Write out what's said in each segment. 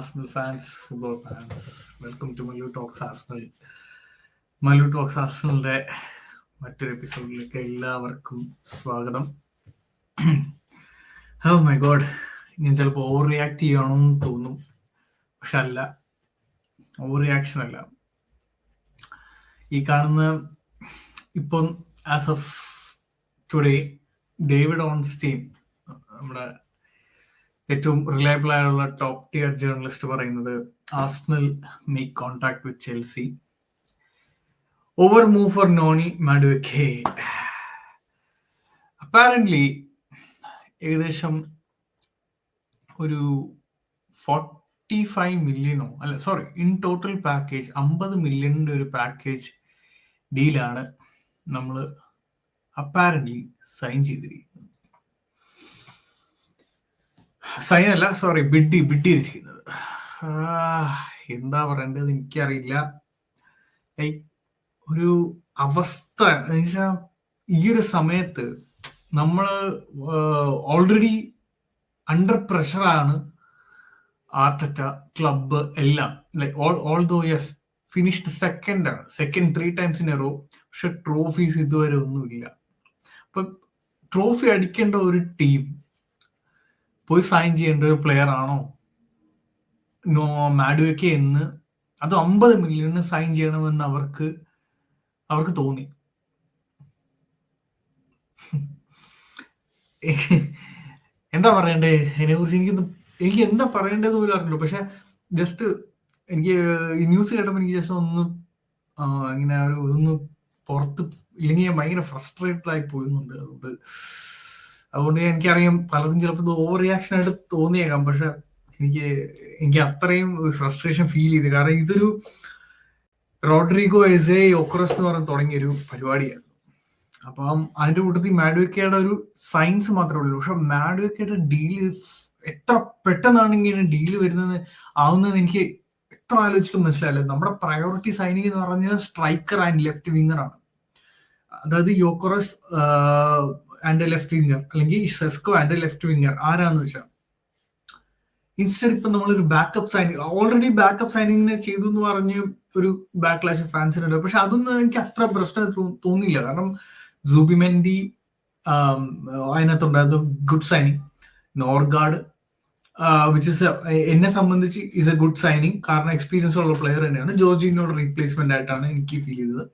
Arsenal fans football fans welcome to Mallu talks Arsenal Mallu talks ആസ്നലിന്റെ മറ്റൊരു എപ്പിസോഡിലേക്ക് എല്ലാവർക്കും സ്വാഗതം. ഓ മൈ ഗോഡ് ഞാൻ ചിലപ്പോൾ ഓവർ റിയാക്ട് ചെയ്യണമെന്ന് തോന്നും. പക്ഷെ അല്ല ഓവർ റിയാക്ഷൻ അല്ല. ഈ കാണുന്ന ഇപ്പം as of today David Ornstein നമ്മുടെ ഏറ്റവും റിലയബിൾ ആയുള്ള ടോപ്പ് ടിയർ ജേർണലിസ്റ്റ് പറയുന്നത് Arsenal make contact with Chelsea over move for Noni Madueke apparently ഏകദേശം ഒരു ഫോർട്ടി ഫൈവ് മില്യണോ അല്ല സോറി ഇൻ ടോട്ടൽ പാക്കേജ് അമ്പത് മില്യണിന്റെ ഒരു പാക്കേജ് ഡീലാണ് നമ്മൾ അപ്പാരന്റ്ലി സൈൻ ചെയ്തിരിക്കുന്നത്. സൈൻ അല്ല സോറി ബിഡ് ബിഡ് ചെയ്തിരിക്കുന്നത് എന്താ പറയേണ്ടത് എനിക്കറിയില്ല. ഒരു അവസ്ഥ എന്നുവെച്ചാൽ ഈ ഒരു സമയത്ത് നമ്മൾ ഓൾറെഡി അണ്ടർ പ്രഷറാണ് ആർട്ടറ്റ ക്ലബ്ബ് എല്ലാം. Like all all though yes finished second ആണ്. Second three times in a row പക്ഷെ ട്രോഫീസ് ഇതുവരെ ഒന്നുമില്ല. അപ്പൊ ട്രോഫി അടിക്കേണ്ട ഒരു ടീം പോയി സൈൻ ചെയ്യേണ്ട ഒരു പ്ലെയർ ആണോ? നോ മാഡുവയ്ക്ക് എന്ന് അത് അമ്പത് മില്യണിന് സൈൻ ചെയ്യണമെന്ന് അവർക്ക് അവർക്ക് തോന്നി. എന്താ പറയണ്ടേ? എന്നെ കുറിച്ച് എനിക്ക് എനിക്ക് എന്താ പറയേണ്ടത് പോലും അറിഞ്ഞു പക്ഷെ ജസ്റ്റ് എനിക്ക് ഈ ന്യൂസ് കേട്ടപ്പോൾ എനിക്ക് ജസ്റ്റ് ഒന്ന് ഇങ്ങനെ ഒരു ഒന്ന് പുറത്ത് ഇല്ലെങ്കിൽ ഭയങ്കര ഫ്രസ്ട്രേറ്റഡ് ആയി പോയിരുന്നുണ്ട് അതുകൊണ്ട് അതുകൊണ്ട് എനിക്കറിയാം പലർക്കും ചിലപ്പോൾ ഇത് ഓവർ റിയാക്ഷൻ ആയിട്ട് തോന്നിയേക്കാം. പക്ഷെ എനിക്ക് എനിക്ക് അത്രയും ഫ്രസ്ട്രേഷൻ ഫീൽ ചെയ്ത്. കാരണം ഇതൊരു റോഡ്രിഗോ എസ് എ ഒക്രസ് എന്ന് പറഞ്ഞ് തുടങ്ങിയൊരു പരിപാടിയായിരുന്നു. അപ്പം അതിന്റെ കൂട്ടത്തിൽ മാഡ്വിക്കയുടെ ഒരു സയൻസ് മാത്രമേ ഉള്ളൂ. പക്ഷെ മാഡ്വിക്കയുടെ ഡീൽ എത്ര പെട്ടെന്നാണ് ഇങ്ങനെ ഡീൽ വരുന്നത് ആവുന്നത് എനിക്ക് എത്ര ആലോചിച്ചിട്ടും മനസ്സിലായല്ലോ. നമ്മുടെ പ്രയോറിറ്റി സൈനിങ് എന്ന് പറഞ്ഞത് സ്ട്രൈക്കർ ആൻഡ് ലെഫ്റ്റ് വിങ്ങർ ആണ്. അതായത് യോക്കറസ് ആൻഡ് ലെഫ്റ്റ് വിങ്ങർ അല്ലെങ്കിൽ സെസ്കോ ആൻഡ് ലെഫ്റ്റ് വിങ്ങർ ആരാന്ന് വെച്ചാൽ ഇൻസ്റ്റഡ് ഇപ്പൊ നമ്മളൊരു ബാക്കപ്പ് സൈനിങ് ഓൾറെഡി ബാക്കപ്പ് സൈനിങ്ങിനെ ചെയ്തു എന്ന് പറഞ്ഞ് ഒരു ബാക്ക് ലാഷ് ഫാൻസിനുണ്ട് പക്ഷെ അതൊന്നും എനിക്ക് അത്ര പ്രശ്നം തോന്നിയില്ല. കാരണം Zubimendi അതിനകത്തുണ്ടായിരുന്നു good signing Norgaard which is എന്നെ സംബന്ധിച്ച് ഇസ് എ ഗുഡ് സൈനിങ് കാരണം എക്സ്പീരിയൻസ് ഉള്ള പ്ലെയർ തന്നെയാണ്. ജോർജിനോട് റീപ്ലേസ്മെന്റ് ആയിട്ടാണ് എനിക്ക് ഫീൽ ചെയ്തത്.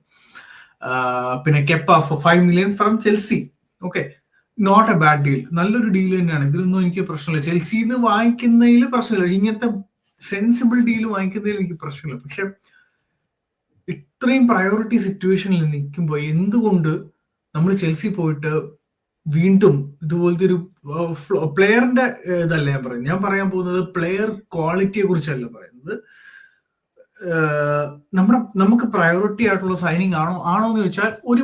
പിന്നെ Kepa four five million from Chelsea okay not a bad deal നല്ലൊരു ഡീൽ തന്നെയാണ്. ഇതിലൊന്നും എനിക്ക് പ്രശ്നമില്ല. ചെൽസിയിൽ നിന്ന് വാങ്ങിക്കുന്നതിൽ പ്രശ്നമില്ല. ഇങ്ങനത്തെ സെൻസിബിൾ ഡീൽ വാങ്ങിക്കുന്നതിൽ എനിക്ക് പ്രശ്നമില്ല. പക്ഷെ ഇത്രയും പ്രയോറിറ്റി സിറ്റുവേഷനിൽ നിൽക്കുമ്പോൾ എന്തുകൊണ്ട് നമ്മൾ ചെൽസി പോയിട്ട് വീണ്ടും ഇതുപോലത്തെ ഒരു പ്ലെയറിന്റെ ഇതല്ല ഞാൻ പറയുന്നത്. ഞാൻ പറയാൻ പോകുന്നത് പ്ലെയർ ക്വാളിറ്റിയെ കുറിച്ചല്ല പറയുന്നത്. നമ്മുടെ നമുക്ക് പ്രയോറിറ്റി ആയിട്ടുള്ള സൈനിങ് ആണോ ആണോ എന്ന് ചോദിച്ചാൽ ഒരു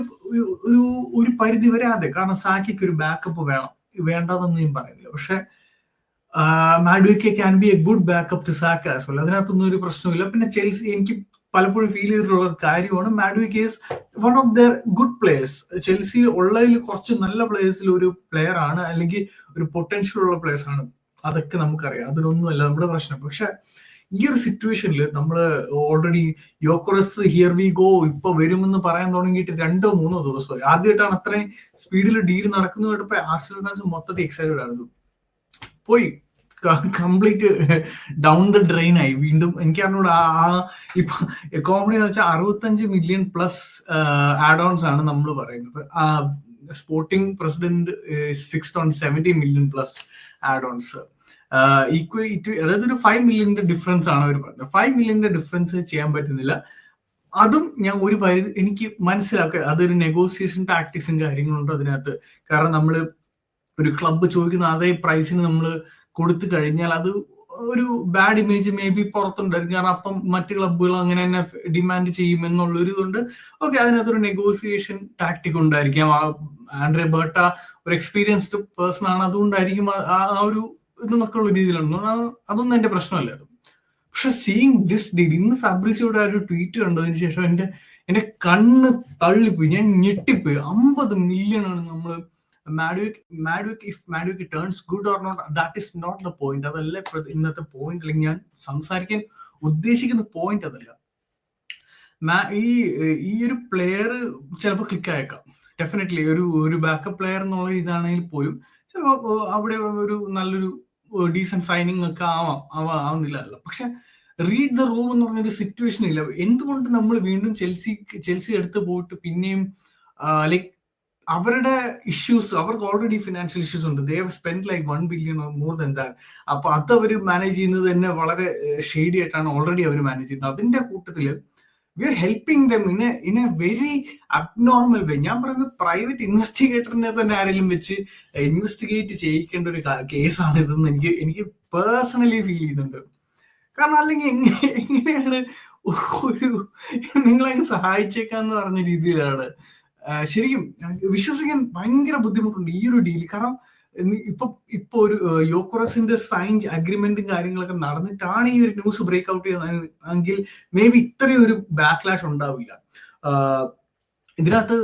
ഒരു ഒരു പരിധി വരെ അതെ. കാരണം സാക്കിക്ക് ഒരു ബാക്കപ്പ് വേണം. വേണ്ടതെന്ന് ഞാൻ പറയുന്നില്ല. പക്ഷെ Madueke can be a good backup to Saka as well അതിനകത്തൊന്നും ഒരു പ്രശ്നമില്ല പിന്നെ ചെൽസി എനിക്ക് പലപ്പോഴും ഫീൽ ചെയ്തിട്ടുള്ള ഒരു കാര്യമാണ് Madueke is one of the good players Chelsea ഉള്ളതിൽ കുറച്ച് നല്ല പ്ലേയേഴ്സിൽ ഒരു പ്ലെയർ ആണ്. അല്ലെങ്കിൽ ഒരു പൊട്ടൻഷ്യൽ ഉള്ള പ്ലേയേഴ്സ് ആണ്. അതൊക്കെ നമുക്കറിയാം. അതിനൊന്നുമല്ല നമ്മുടെ പ്രശ്നം. പക്ഷെ ഈ ഒരു സിറ്റുവേഷനിൽ നമ്മൾ already Gyokeres here we go ഇപ്പൊ വരുമെന്ന് പറയാൻ തുടങ്ങിയിട്ട് രണ്ടോ മൂന്നോ ദിവസമായി. ആദ്യമായിട്ടാണ് അത്രയും സ്പീഡിൽ ഡീൽ നടക്കുന്നത് കേട്ടപ്പോ ആർസൽ ഫാൻസ് മൊത്തത്തിൽ എക്സൈറ്റഡ് ആയിരുന്നു. പോയി. കംപ്ലീറ്റ് ഡൗൺ ദ ഡ്രെയിൻ ആയി. വീണ്ടും എനിക്ക് അറിഞ്ഞൂട ആ ഇപ്പൊ എക്കോമഡി എന്ന് വെച്ചാൽ അറുപത്തഞ്ച് മില്യൺ പ്ലസ് ആഡ് ഓൺസ് ആണ് നമ്മൾ പറയുന്നത്. Sporting president fixed on seventy million plus add ons equal അതായത് ഒരു ഫൈവ് മില്യന്റെ ഡിഫറൻസ് ആണ് അവർ പറഞ്ഞത്. ഫൈവ് മില്യന്റെ ഡിഫറൻസ് ചെയ്യാൻ പറ്റുന്നില്ല. അതും ഞാൻ ഒരു പരിധി എനിക്ക് മനസ്സിലാക്കുക അതൊരു നെഗോസിയേഷൻ ടാക്ടിക്സും കാര്യങ്ങളുണ്ട് അതിനകത്ത്. കാരണം നമ്മൾ ഒരു ക്ലബ്ബ് ചോദിക്കുന്ന അതേ പ്രൈസിന് നമ്മൾ കൊടുത്തു കഴിഞ്ഞാൽ അത് ഒരു ബാഡ് ഇമേജ് മേ ബി പുറത്തുണ്ടായിരിക്കും. കാരണം അപ്പം മറ്റ് ക്ലബ്ബുകൾ അങ്ങനെ തന്നെ ഡിമാൻഡ് ചെയ്യും ഇതുകൊണ്ട് ഓക്കെ അതിനകത്തൊരു നെഗോസിയേഷൻ ടാക്ടിക് ഉണ്ടായിരിക്കാം. ആൻഡ്രെ ബേട്ട ഒരു എക്സ്പീരിയൻസ്ഡ് പേഴ്സൺ ആണ്. അതുകൊണ്ടായിരിക്കും ആ ഒരു എന്നൊക്കെ ഉള്ള രീതിയിലാണ് അതൊന്നും എന്റെ പ്രശ്നമല്ല പക്ഷെ സീയിങ് ദിസ് ഡീൽ ഇന്ന് ഫാബ്രിസിയുടെ ആ ഒരു ട്വീറ്റ് കണ്ടതിന് ശേഷം എന്റെ എന്റെ കണ്ണ് തള്ളിപ്പോയി. ഞാൻ ഞെട്ടിപ്പോയി. അമ്പത് മില്യൺ ആണ് നമ്മൾ Madueke Madueke if Madueke turns good or not that is not the point അതല്ല ഇന്നത്തെ പോയിന്റ് അല്ലെങ്കിൽ ഞാൻ സംസാരിക്കാൻ ഉദ്ദേശിക്കുന്ന പോയിന്റ് അതല്ല. ഈ ഈ ഒരു പ്ലെയർ ചിലപ്പോൾ ക്ലിക്ക് ആയേക്കാം. ഡെഫിനറ്റ്ലി ഒരു ഒരു ബാക്കപ്പ് പ്ലെയർ എന്നുള്ള ഇതാണെങ്കിൽ പോലും ചിലപ്പോൾ അവിടെ ഒരു നല്ലൊരു ഡീസെന്റ് സൈനിങ് ഒക്കെ ആവാം ആവുന്നില്ല പക്ഷെ റീഡ് ദ റൂം എന്ന് പറഞ്ഞൊരു സിറ്റുവേഷൻ ഇല്ല. എന്തുകൊണ്ട് നമ്മൾ വീണ്ടും ചെൽസി ചെൽസി എടുത്തു പോയിട്ട് പിന്നെയും ലൈക്ക് അവരുടെ ഇഷ്യൂസ് അവർക്ക് ഓൾറെഡി ഫിനാൻഷ്യൽ ഇഷ്യൂസ് ഉണ്ട്. They've spend like one billion more than that അപ്പൊ അത് അവർ മാനേജ് ചെയ്യുന്നത് തന്നെ വളരെ ഷെയ്ഡി ആയിട്ടാണ് ഓൾറെഡി അവർ മാനേജ് ചെയ്യുന്നത്. അതിന്റെ കൂട്ടത്തിൽ we are helping them in in a very abnormal way ഞാൻ പറയുന്നത് പ്രൈവറ്റ് ഇൻവെസ്റ്റിഗേറ്ററിനെ തന്നെ ആരെങ്കിലും വെച്ച് ഇൻവെസ്റ്റിഗേറ്റ് ചെയ്യിക്കേണ്ട ഒരു കേസാണ് ഇതെന്ന് എനിക്ക് എനിക്ക് പേഴ്സണലി ഫീൽ ചെയ്യുന്നുണ്ട്. കാരണം അല്ലെങ്കിൽ എങ്ങനെയാണ് ഒരു നിങ്ങളെ സഹായിച്ചേക്കാന്ന് പറഞ്ഞ രീതിയിലാണ്. ശരിക്കും വിശ്വസിക്കാൻ ഭയങ്കര ബുദ്ധിമുട്ടുണ്ട് ഈ ഒരു ഡീൽ കാരണം ഇപ്പൊ ഇപ്പൊ ഒരു യോക്കോറസിന്റെ സൈൻ അഗ്രിമെന്റും കാര്യങ്ങളൊക്കെ നടന്നിട്ടാണ് ഈ ഒരു ന്യൂസ് ബ്രേക്ക് ഔട്ട് ചെയ്യുന്നതെങ്കിൽ മേ ബി ഇത്രയും ഒരു ബാക്ക്ലാഷ് ഉണ്ടാവില്ല. ഇതിനകത്ത്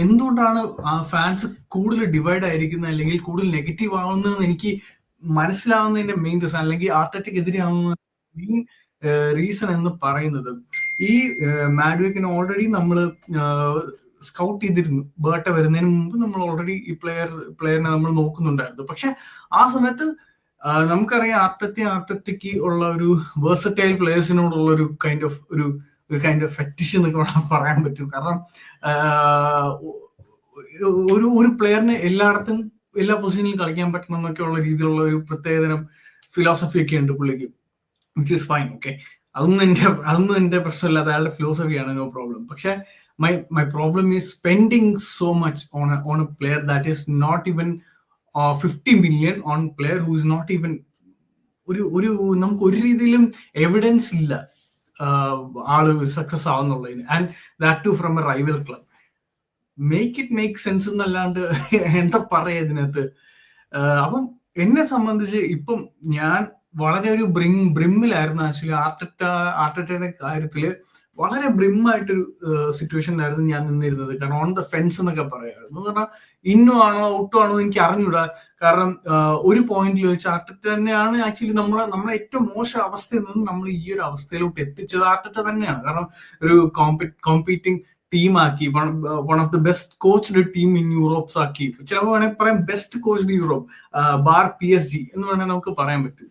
എന്തുകൊണ്ടാണ് ഫാൻസ് കൂടുതൽ ഡിവൈഡ് ആയിരിക്കുന്നത് അല്ലെങ്കിൽ കൂടുതൽ നെഗറ്റീവ് ആവുന്നതെന്ന് എനിക്ക് മനസ്സിലാവുന്നതിന്റെ മെയിൻ റീസൺ അല്ലെങ്കിൽ ആർട്ടറ്റിക് എതിരെയാവുന്ന മെയിൻ റീസൺ എന്ന് പറയുന്നത് ഈ മാഡ്വിക്കിന് ഓൾറെഡി നമ്മൾ സ്കൗട്ട് ചെയ്തിരുന്നു. ബേട്ട വരുന്നതിന് മുമ്പ് നമ്മൾ ഓൾറെഡി ഈ പ്ലെയർ പ്ലെയറിനെ നമ്മൾ നോക്കുന്നുണ്ടായിരുന്നു. പക്ഷെ ആ സമയത്ത് നമുക്കറിയാം ആർട്ടത്തി ആർട്ടത്തിക്ക് ഉള്ള ഒരു വേഴ്സറ്റൈൽ പ്ലേയേഴ്സിനോടുള്ള ഒരു കൈൻഡ് ഓഫ് ഒരു ഒരു കൈൻഡ് ഓഫ് ഫെറ്റിഷ് എന്നൊക്കെ പറയാൻ പറ്റും. കാരണം ഒരു ഒരു പ്ലെയറിനെ എല്ലായിടത്തും എല്ലാ പൊസിഷനിലും കളിക്കാൻ പറ്റണം എന്നൊക്കെയുള്ള രീതിയിലുള്ള ഒരു പ്രത്യേകതരം ഫിലോസഫി ഒക്കെ ഉണ്ട് പുള്ളിക്ക്. വിച്ച് ഇസ് ഫൈൻ ഓക്കെ അതൊന്നും എന്റെ അതൊന്നും എന്റെ പ്രശ്നമില്ല. അയാളുടെ ഫിലോസഫിയാണ് നോ പ്രോബ്ലം പക്ഷെ my my problem is spending so much on on a player that is not even fifty million on player who is not even ഒരു ഒരു നമുക്ക് ഒരു രീതിയിലും എവിഡൻസ് ഇല്ല ആൾ success ആവുന്നുള്ളതിന്. And that to from a rival club make it make sense എന്നല്ലാണ്ട് എന്താ പറയാ ഇതിനകത്ത്? അപ്പം എന്നെ സംബന്ധിച്ച് ഇപ്പം ഞാൻ വളരെ ഒരു ബ്രിം ബ്രിമ്മിലായിരുന്നു ആക്ച്വലി ആർട്ടറ്റ ആർട്ടറ്റയുടെ കാര്യത്തിൽ വളരെ ബ്രിമായിട്ടൊരു സിറ്റുവേഷനിലായിരുന്നു ഞാൻ നിന്നിരുന്നത്. കാരണം ഓൺ ദ ഫെൻസ് എന്നൊക്കെ പറയാമായിരുന്നു പറഞ്ഞാൽ ഇന്നും ആണോ ഔട്ടോ ആണോ എനിക്ക് അറിഞ്ഞൂടാ. കാരണം ഒരു പോയിന്റിൽ വെച്ച് ആർട്ടിറ്റ തന്നെയാണ് ആക്ച്വലി നമ്മളെ നമ്മളെ ഏറ്റവും മോശം അവസ്ഥയിൽ നിന്ന് നമ്മൾ ഈ ഒരു അവസ്ഥയിലോട്ട് എത്തിച്ചത്. ആർട്ടിറ്റ തന്നെയാണ്. കാരണം ഒരു കോമ്പി competing ടീമാക്കി one of the best coached team in Europe's ആക്കി. ചിലപ്പോൾ വേണമെങ്കിൽ പറയാം best coached Europe bar P S G എന്ന് പറഞ്ഞാൽ നമുക്ക് പറയാൻ പറ്റും.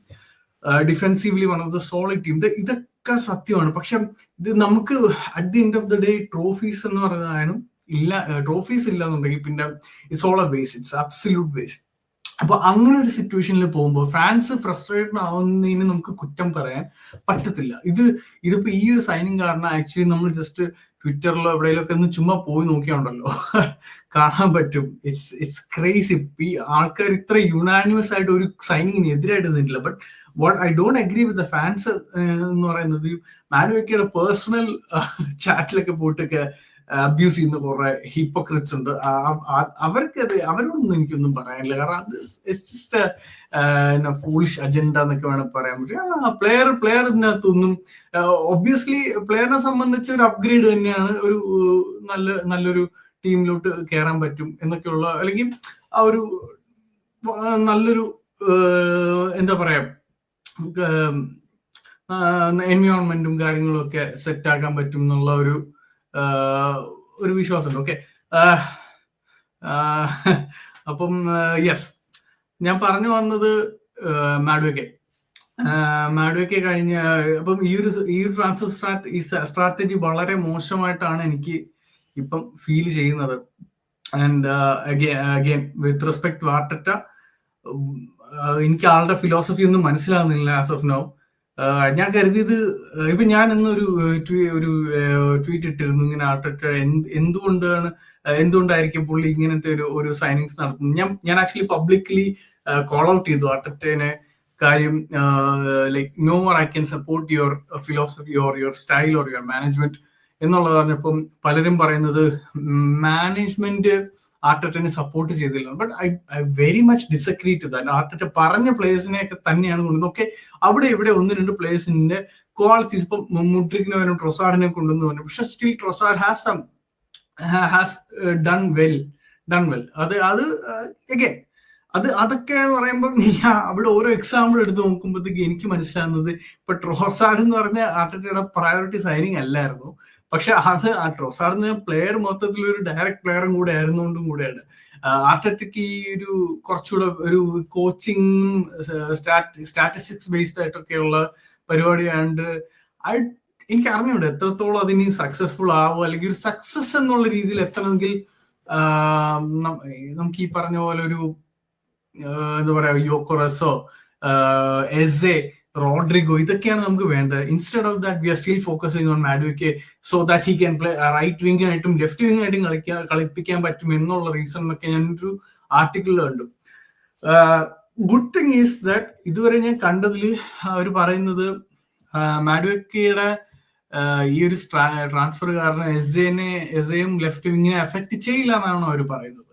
Defensively one of the solid team ഇതൊക്കെ സത്യമാണ്. പക്ഷെ ഇത് നമുക്ക് at the end of the day trophies എന്ന് പറയുന്നതായാലും ഇല്ല ട്രോഫീസ് ഇല്ല എന്നുണ്ടെങ്കിൽ പിന്നെ it's all a waste it's absolute waste അപ്പൊ അങ്ങനെ ഒരു സിറ്റുവേഷനിൽ പോകുമ്പോൾ ഫാൻസ് ഫ്രസ്ട്രേറ്റഡ് ആവുന്നതിന് നമുക്ക് കുറ്റം പറയാൻ പറ്റത്തില്ല. ഇത് ഇതിപ്പോ ഈ ഒരു സൈനിങ് കാരണം ആക്ച്വലി നമ്മൾ ജസ്റ്റ് ട്വിറ്ററിലോ എവിടെയെങ്കിലൊക്കെ ഒന്ന് ചുമ്മാ പോയി നോക്കിയാണ്ടല്ലോ. കാണാൻ പറ്റും. ഇറ്റ്സ് ഇറ്റ്സ് ക്രേസി ഈ ആൾക്കാർ ഇത്ര യുണാനിമസ് ആയിട്ട് ഒരു സൈനിങ്ങിന് എതിരായിട്ട് നിന്നില്ല but what I don't agree with the fans എന്ന് പറയുന്നത് മാനുവയ്ക്കയുടെ പേഴ്സണൽ ചാറ്റിലൊക്കെ പോയിട്ടൊക്കെ അബ്യൂസ് ചെയ്യുന്ന കുറെ ഹിപ്പോക്രിറ്റ്സ് ഉണ്ട്. അവർക്ക് അവരോടൊന്നും എനിക്കൊന്നും പറയാനില്ല. കാരണം അത് ജസ്റ്റ് ഫൂളിഷ് അജണ്ട എന്നൊക്കെ വേണമെങ്കിൽ പറയാൻ പറ്റും. പ്ലെയർ പ്ലെയർ ഇതിനകത്തൊന്നും ഒബ്വിയസ്ലി പ്ലെയറിനെ സംബന്ധിച്ച് ഒരു അപ്ഗ്രേഡ് തന്നെയാണ് ഒരു നല്ല നല്ലൊരു ടീമിലോട്ട് കയറാൻ പറ്റും എന്നൊക്കെയുള്ള അല്ലെങ്കിൽ ആ ഒരു നല്ലൊരു എന്താ പറയാ എൻവയോൺമെന്റും കാര്യങ്ങളും ഒക്കെ സെറ്റ് ആക്കാൻ പറ്റും എന്നുള്ള ഒരു ഒരു വിശ്വാസമുണ്ട്. ഓക്കെ. അപ്പം യെസ് ഞാൻ പറഞ്ഞു വന്നത് മാഡ്വയ്ക്ക് മാഡ്വയ്ക്ക് കഴിഞ്ഞ അപ്പം ഈ ഒരു ഈ ഒരു ട്രാൻസ്ഫർ സ്ട്രാറ്റ് ഈ സ്ട്രാറ്റജി വളരെ മോശമായിട്ടാണ് എനിക്ക് ഇപ്പം ഫീൽ ചെയ്യുന്നത്. ആൻഡ് അഗെയിൻ വിത്ത് റെസ്പെക്ട് വാർട്ടറ്റ എനിക്ക് ആളുടെ ഫിലോസഫി ഒന്നും മനസ്സിലാകുന്നില്ല ആസ് ഓഫ് നോ ഞാൻ കരുതിയത് ഇപ്പൊ ഞാൻ ഇന്നൊരു ഒരു ട്വീറ്റ് ഇട്ടിരുന്നു. ഇങ്ങനെ ആർട്ടറ്റ എന്തുകൊണ്ടാണ് എന്തുകൊണ്ടായിരിക്കും പുള്ളി ഇങ്ങനത്തെ ഒരു ഒരു സൈനിങ്സ് നടത്തുന്നത്? ഞാൻ ഞാൻ ആക്ച്വലി പബ്ലിക്കലി കോൾ ഔട്ട് ചെയ്തു. ആർട്ടറ്റനെ കാര്യം like no more I can support your philosophy or your style or your management എന്നുള്ളത് പറഞ്ഞപ്പം പലരും പറയുന്നത് മാനേജ്മെന്റ് ആർട്ടറ്റിനെ സപ്പോർട്ട് ചെയ്തില്ല. But I I very much disagree to that Arteta പറഞ്ഞ പ്ലേയേഴ്സിനെ ഒക്കെ തന്നെയാണ് കൊണ്ടുവന്നത് ഓക്കെ അവിടെ ഇവിടെ ഒന്ന് രണ്ട് പ്ലേയേഴ്സിന്റെ ക്വാളിറ്റീസ് ഇപ്പം മുട്രിക്കിനെ വരും ട്രൊസാഡിനെ കൊണ്ടുവന്ന് പറഞ്ഞു പക്ഷെ still Trossard has some has done well done well അത് അത് എഗൈൻ അത് അതൊക്കെ എന്ന് പറയുമ്പോൾ അവിടെ ഓരോ എക്സാമ്പിൾ എടുത്ത് നോക്കുമ്പോഴത്തേക്ക് എനിക്ക് മനസ്സിലാകുന്നത് ഇപ്പൊ ട്രോസാഡ് എന്ന് പറഞ്ഞ ആർട്ടിറ്റയുടെ പ്രയോറിറ്റി സൈനിങ് അല്ലായിരുന്നു. പക്ഷെ അത് ആ ട്രോസാർഡിന് പ്ലെയർ മൊത്തത്തിൽ ഒരു ഡയറക്ട് പ്ലെയറും കൂടെ ആയിരുന്നുകൊണ്ടും കൂടെയാണ്. ആർട്ടറ്റയ്ക്ക് ഈ ഒരു കുറച്ചുകൂടെ ഒരു കോച്ചിങ് സ്റ്റാറ്റിസ്റ്റിക്സ് ബേസ്ഡ് ആയിട്ടൊക്കെയുള്ള പരിപാടിയാണ്ട് എനിക്ക് അറിഞ്ഞൂടെ എത്രത്തോളം അതിന് സക്സസ്ഫുൾ ആവോ അല്ലെങ്കിൽ ഒരു സക്സസ് എന്നുള്ള രീതിയിൽ എത്തണമെങ്കിൽ നമുക്ക് ഈ പറഞ്ഞ പോലെ ഒരു എന്താ പറയാ യോക്കോറസോ എസെ റോഡ്രിഗോ ഇതൊക്കെയാണ് നമുക്ക് വേണ്ടത്. Instead of that we are still focusing on Madueke so that he can play right wing ആയിട്ടും ലെഫ്റ്റ് വിങ് ആയിട്ടും കളിക്കാൻ കളിപ്പിക്കാൻ പറ്റും എന്നുള്ള റീസൺ എന്നൊക്കെ ഞാനൊരു ആർട്ടിക്കിളിൽ കണ്ടു. ഗുഡ് തിങ് ഈസ് ദാറ്റ് ഇതുവരെ ഞാൻ കണ്ടതിൽ അവർ പറയുന്നത് മാഡ്വിക്കയുടെ ഈ ഒരു ട്രാൻസ്ഫർ കാരണം എസ് എനെ എസ് എയും ലെഫ്റ്റ് വിങ്ങിനെ എഫക്ട് ചെയ്യില്ല എന്നാണ് അവർ പറയുന്നത്.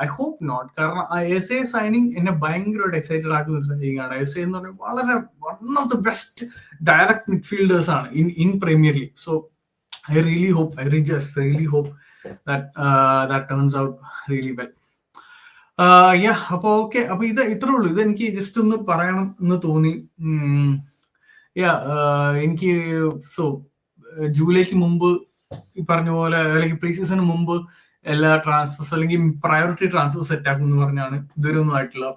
ഐ ഹോപ്പ് നോട്ട് കാരണം ആ എസ് എ സൈനിങ് എന്നെ ഭയങ്കരമായിട്ട് എക്സൈറ്റഡ് ആക്കുന്ന ഒരു സൈനിങ് ആണ് എസ് എ എന്ന് പറഞ്ഞാൽ വളരെ one of the best direct midfielders ആണ് in in premier league so I really hope I just really hope that turns out really well yeah അപ്പൊ ഓക്കെ അപ്പൊ ഇത് ഇത്രേ ഉള്ളൂ. ഇത് എനിക്ക് ജസ്റ്റ് ഒന്ന് പറയണം എന്ന് തോന്നി. യാ എനിക്ക് സോ ജൂലൈക്ക് മുമ്പ് ഈ പറഞ്ഞ പോലെ അല്ലെങ്കിൽ പ്രീ സീസണിന് മുമ്പ് എല്ലാ ട്രാൻസ്ഫേഴ്സ് അല്ലെങ്കിൽ പ്രയോറിറ്റി ട്രാൻസ്ഫർ സെറ്റ് ആക്കും എന്ന് പറഞ്ഞാണ് ആയിട്ടുള്ള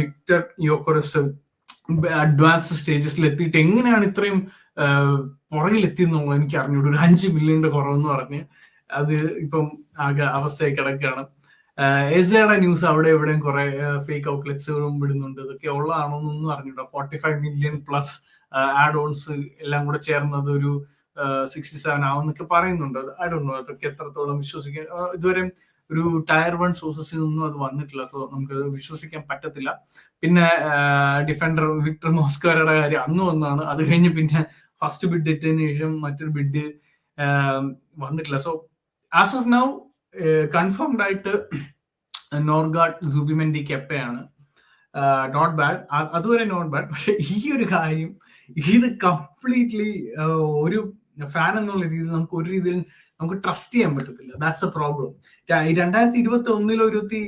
വിക്ടർ യോക്കോറസ് അഡ്വാൻസ് സ്റ്റേജസിൽ എത്തിയിട്ട് എങ്ങനെയാണ് ഇത്രയും പുറകിലെത്തിയെന്നുള്ളത് എനിക്ക് അറിഞ്ഞൂടെ. ഒരു അഞ്ച് മില്യന്റെ കുറവെന്ന് പറഞ്ഞ് അത് ഇപ്പം ആകെ അവസ്ഥയായി കിടക്കുകയാണ്. എസയുടെ ന്യൂസ് അവിടെ എവിടെയും കുറെ ഫേക്ക് ഔട്ട്ലെറ്റ്സുകളും വിടുന്നുണ്ട് ഇതൊക്കെ ഉള്ളതാണോ എന്നൊന്നും അറിഞ്ഞൂടാ. Forty five million plus add ons എല്ലാം കൂടെ ചേർന്നത് ഒരു സിക്സ്റ്റി സെവൻ ആവും എന്നൊക്കെ പറയുന്നുണ്ട്. ഐ ഡോ അതൊക്കെ എത്രത്തോളം വിശ്വസിക്കാൻ ഇതുവരെ ഒരു ടയർ വൺ സോഴ്സസിൽ നിന്നും അത് വന്നിട്ടില്ല. സോ നമുക്ക് വിശ്വസിക്കാൻ പറ്റത്തില്ല. പിന്നെ ഡിഫൻഡർ വിക്ടർ മോസ്കോരയുടെ കാര്യം അന്ന് വന്നാണ് അത് കഴിഞ്ഞ് പിന്നെ ഫസ്റ്റ് ബിഡ് ഇട്ടതിന് ശേഷം മറ്റൊരു ബിഡ് വന്നിട്ടില്ല. So as of now confirmed ആയിട്ട് നോർഗാഡ് സുബിമെൻഡി കെപ്പയാണ്. നോട്ട് ബാഡ് അതുവരെ നോട്ട് ബാഡ് പക്ഷെ ഈ ഒരു കാര്യം ഇത് കംപ്ലീറ്റ്ലി ഒരു ഫാൻ എന്നുള്ള രീതിയിൽ നമുക്ക് ഒരു രീതിയിൽ നമുക്ക് ട്രസ്റ്റ് ചെയ്യാൻ പറ്റത്തില്ല. ദാറ്റ്സ് എ പ്രോബ്ലം രണ്ടായിരത്തി ഇരുപത്തി ഒന്നിലോ ഇരുപത്തി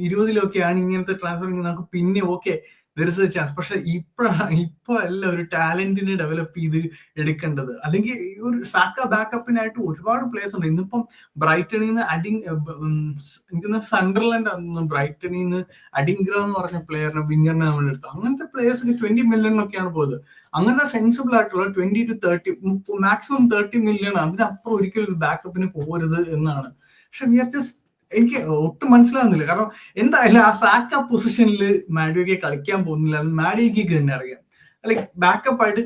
ഇരുപതിലോ ഒക്കെയാണ് ഇങ്ങനത്തെ ട്രാൻസ്ഫർ നമുക്ക് പിന്നെ ഓക്കെ ദർ എ ചാൻസ് പക്ഷെ ഇപ്പോഴാണ് ഇപ്പൊ അല്ല ഒരു ടാലന്റിനെ ഡെവലപ്പ് ചെയ്ത് എടുക്കേണ്ടത്. അല്ലെങ്കിൽ ഒരു സാക്ക ബാക്കപ്പിനായിട്ട് ഒരുപാട് പ്ലേയേഴ്സ് ഉണ്ട്. ഇന്നിപ്പം ബ്രൈറ്റണിൽ നിന്ന് അഡിങ് എനിക്ക് സണ്ടർലാൻഡ് ബ്രൈറ്റണിൽ നിന്ന് അഡിംഗ്ര എന്ന് പറഞ്ഞ പ്ലെയറിനെ വിങ്ങറിനെ നമ്മൾ എടുത്തു അങ്ങനത്തെ പ്ലേയേഴ്സിന് ട്വന്റി മില്യൺ ഒക്കെയാണ് പോയത്. അങ്ങനത്തെ സെൻസിബിൾ ആയിട്ടുള്ള twenty to thirty maximum thirty million അതിനപ്പുറം ഒരിക്കലും ഒരു ബാക്കപ്പിന് പോകരുത് എന്നാണ്. പക്ഷെ വി ആർ ജസ്റ്റ് എനിക്ക് ഒട്ടും മനസ്സിലാകുന്നില്ല കാരണം എന്തായാലും ആ സാക്ക പൊസിഷനിൽ മാഡിയോക്കെ കളിക്കാൻ പോകുന്നില്ല. മാഡിയോക്ക് തന്നെ അറിയാം. ലൈക് ബാക്കപ്പ് ആയിട്ട്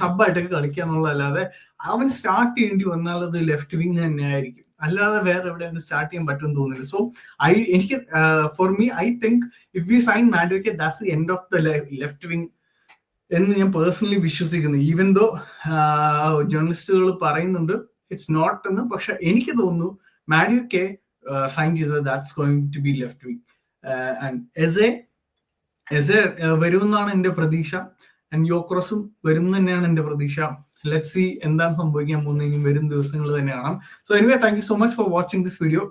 സബ് ആയിട്ടൊക്കെ കളിക്കുക എന്നുള്ളതല്ലാതെ അവൻ സ്റ്റാർട്ട് ചെയ്യേണ്ടി വന്നാൽ അത് ലെഫ്റ്റ് വിങ് തന്നെ ആയിരിക്കും. അല്ലാതെ വേറെ എവിടെ അവന് സ്റ്റാർട്ട് ചെയ്യാൻ പറ്റും തോന്നുന്നില്ല. സോ ഐ എനിക്ക് for me I think if we sign Madueke that's the end of the left wing എന്ന് ഞാൻ പേഴ്സണലി വിശ്വസിക്കുന്നു. ഈവൻ ദോ ജേർണലിസ്റ്റുകൾ പറയുന്നുണ്ട് ഇറ്റ്സ് നോട്ട് എന്ന്. പക്ഷെ എനിക്ക് തോന്നുന്നു മാഡിയോക്കെ ചെയ്തത് that's going to be left wing and Eze Eze വരുമെന്നാണ് എന്റെ പ്രതീക്ഷ. ആൻഡ് യോക്രോസും വരും തന്നെയാണ് എന്റെ പ്രതീക്ഷ. ലെറ്റ് സി എന്താണ് സംഭവിക്കാൻ പോകുന്നത്. ഇനി വരും ദിവസങ്ങൾ തന്നെ കാണാം. So anyway thank you so much for watching this video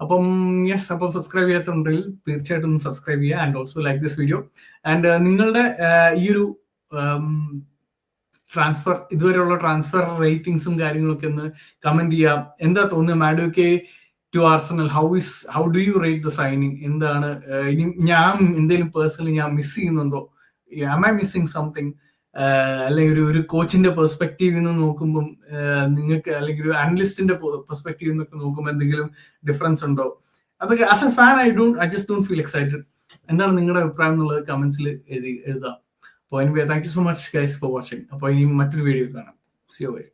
അപ്പം യെസ് അപ്പം സബ്സ്ക്രൈബ് ചെയ്യാത്തുണ്ടെങ്കിൽ തീർച്ചയായിട്ടും സബ്സ്ക്രൈബ് ചെയ്യുക and also like this video and നിങ്ങളുടെ ഈ ഒരു ട്രാൻസ്ഫർ ഇതുവരെയുള്ള ട്രാൻസ്ഫർ റേറ്റിംഗ്സും കാര്യങ്ങളൊക്കെ ഒന്ന് കമന്റ് ചെയ്യാം എന്താ തോന്നുന്നത്? Madueke to Arsenal how is how do you rate the signing എന്താണ് ഇനി ഞാൻ എന്തെങ്കിലും പേഴ്സണലി ഞാൻ മിസ് ചെയ്യുന്നുണ്ടോ? ആം ഐ മിസ്സിങ് സംതിങ് അല്ലെങ്കിൽ ഒരു ഒരു കോച്ചിന്റെ പെർസ്പെക്റ്റീവിൽ നിന്ന് നോക്കുമ്പം നിങ്ങൾക്ക് അല്ലെങ്കിൽ ഒരു അനലിസ്റ്റിന്റെ പെർസ്പെക്റ്റീവിൽ നിന്നൊക്കെ നോക്കുമ്പോൾ എന്തെങ്കിലും ഡിഫറൻസ് ഉണ്ടോ? അതൊക്കെ as a fan I don't I just don't feel excited എന്താണ് നിങ്ങളുടെ അഭിപ്രായം എന്നുള്ളത് കമന്റ്സിൽ എഴുതി എഴുതാം. അപ്പോൾ anyway thank you so much guys for watching അപ്പോൾ ഇനി മറ്റൊരു വീഡിയോ കാണാം. സിയോ വൈ